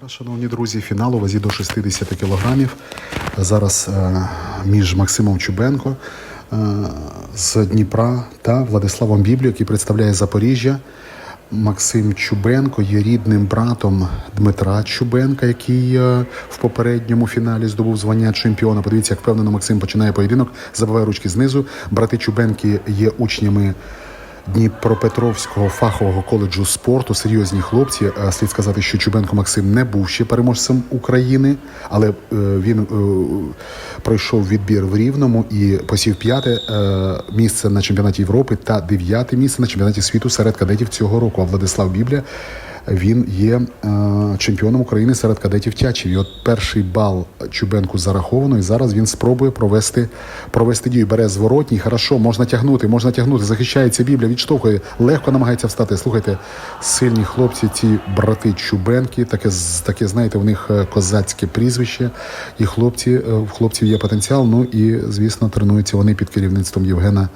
Зараз, шановні друзі, фінал у вазі до 60 кілограмів. Зараз е, між Максимом Чубенко е, з Дніпра та Владиславом Біблію, який представляє Запоріжжя. Максим Чубенко є рідним братом Дмитра Чубенка, який е, в попередньому фіналі здобув звання чемпіона. Подивіться, як впевнено Максим починає поєдинок, забиває ручки знизу. Брати Чубенки є учнями Дніпропетровського фахового коледжу спорту. Серйозні хлопці. Е, Слід сказати, що Чубенко Максим не був ще переможцем України, але е, він е, пройшов відбір в Рівному і посів п'яте місце на чемпіонаті Європи та дев'яте місце на чемпіонаті світу серед кадетів цього року. А Владислав Бібля він є е, чемпіоном України серед кадетів Тячів. І от перший бал Чубенку зараховано, і зараз він спробує провести, провести дію. Бере зворотній, хорошо, можна тягнути, можна тягнути. Захищається Бібля, відштовхує, легко намагається встати. Слухайте, сильні хлопці, ці брати Чубенки, таке, таке знаєте, в них е, козацьке прізвище. І хлопці, е, в хлопців є потенціал. Ну і, звісно, тренуються вони під керівництвом Євгена.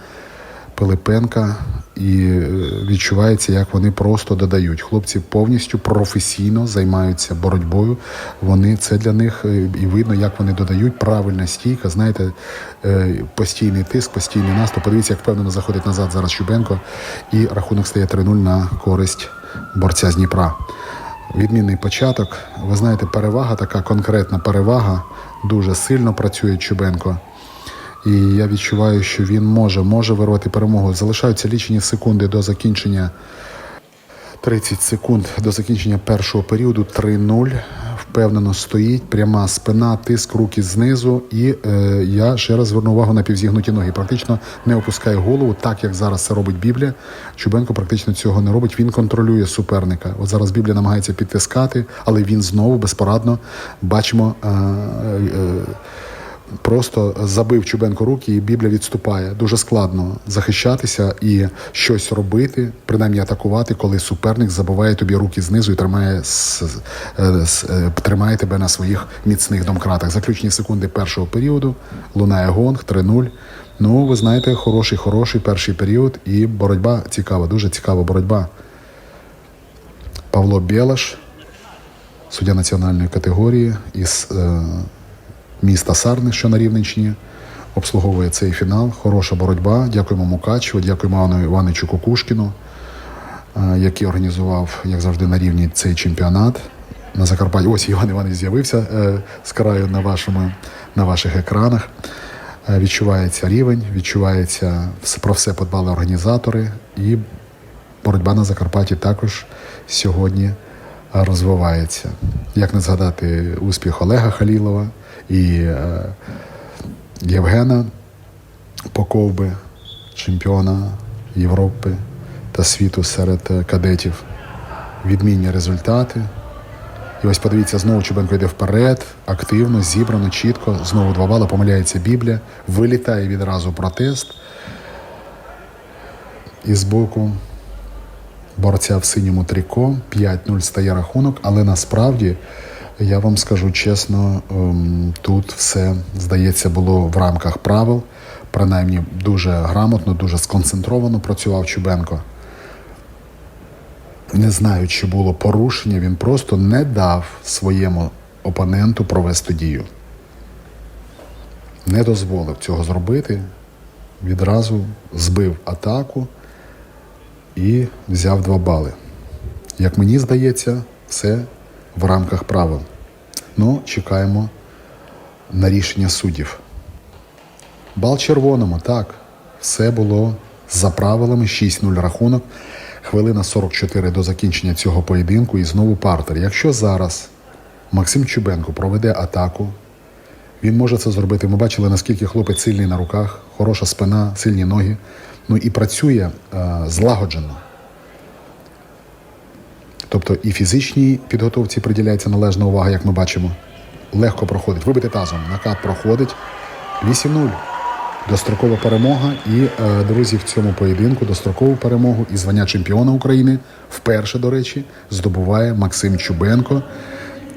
Пилипенка, і е, відчувається, як вони просто додають. Хлопці повністю професійно займаються боротьбою. Вони це для них е, і видно, як вони додають правильна стійка. Знаєте, е, постійний тиск, постійний наступ. Подивіться, як впевнено заходить назад зараз Чубенко, і рахунок стає 3-0 на користь борця з Дніпра. Відмінний початок. Ви знаєте, перевага, така конкретна перевага. Дуже сильно працює Чубенко. І я відчуваю, що він може, може вирвати перемогу. Залишаються лічені секунди до закінчення 30 секунд до закінчення першого періоду 3-0. Впевнено стоїть, пряма спина, тиск руки знизу. І е, я ще раз зверну увагу на півзігнуті ноги. Практично не опускає голову, так як зараз це робить Біблія. Чубенко практично цього не робить. Він контролює суперника. От зараз Біблія намагається підтискати, але він знову безпорадно бачимо. Е, е, Просто забив Чубенко руки, і Бібля відступає. Дуже складно захищатися і щось робити, принаймні атакувати, коли суперник забиває тобі руки знизу і тримає, е, е, тримає тебе на своїх міцних домкратах. Заключні секунди першого періоду. Лунає гонг 3-0. Ну, ви знаєте, хороший, хороший перший період, і боротьба цікава, дуже цікава боротьба. Павло Білаш, суддя національної категорії із е, міста Сарни, що на Рівненщині, обслуговує цей фінал. Хороша боротьба. Дякуємо Мукачеву, дякуємо Івану Івановичу Кукушкіну, е, який організував, як завжди, на рівні цей чемпіонат. На Закарпатті. Ось Іван Іванович з'явився е, з краю на, вашому, на ваших екранах. Е, Відчувається рівень, відчувається про все подбали організатори, і боротьба на Закарпатті також сьогодні розвивається. Як не згадати успіх Олега Халілова і е, Євгена Поковби, чемпіона Європи та світу серед е, кадетів. Відмінні результати. І ось подивіться, знову Чубенко йде вперед, активно, зібрано, чітко. Знову два бали, помиляється Біблія, вилітає відразу протест. І збоку борця в синьому тріко, 5-0 стає рахунок, але насправді, я вам скажу чесно, ем, тут все, здається, було в рамках правил. Принаймні дуже грамотно, дуже сконцентровано працював Чубенко. Не знаю, чи було порушення, він просто не дав своєму опоненту провести дію. Не дозволив цього зробити, відразу збив атаку і взяв два бали. Як мені здається, все в рамках правил. Ну, чекаємо на рішення суддів. Бал червоному, так. Все було за правилами 6-0 рахунок. Хвилина 44 до закінчення цього поєдинку і знову партер. Якщо зараз Максим Чубенко проведе атаку, він може це зробити. Ми бачили, наскільки хлопець сильний на руках, хороша спина, сильні ноги. Ну і працює е, злагоджено. Тобто і фізичній підготовці приділяється належна увага, як ми бачимо. Легко проходить. Вибити тазом. Накат проходить. 8-0. Дострокова перемога. І, е, друзі, в цьому поєдинку дострокову перемогу і звання чемпіона України вперше, до речі, здобуває Максим Чубенко.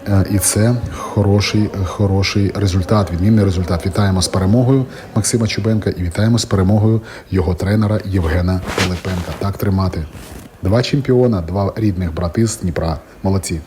Е, І це хороший, хороший результат, відмінний результат. Вітаємо з перемогою Максима Чубенка і вітаємо з перемогою його тренера Євгена Пилипенка. Так тримати. Два чемпіона, два рідних брати з Дніпра. Молодці.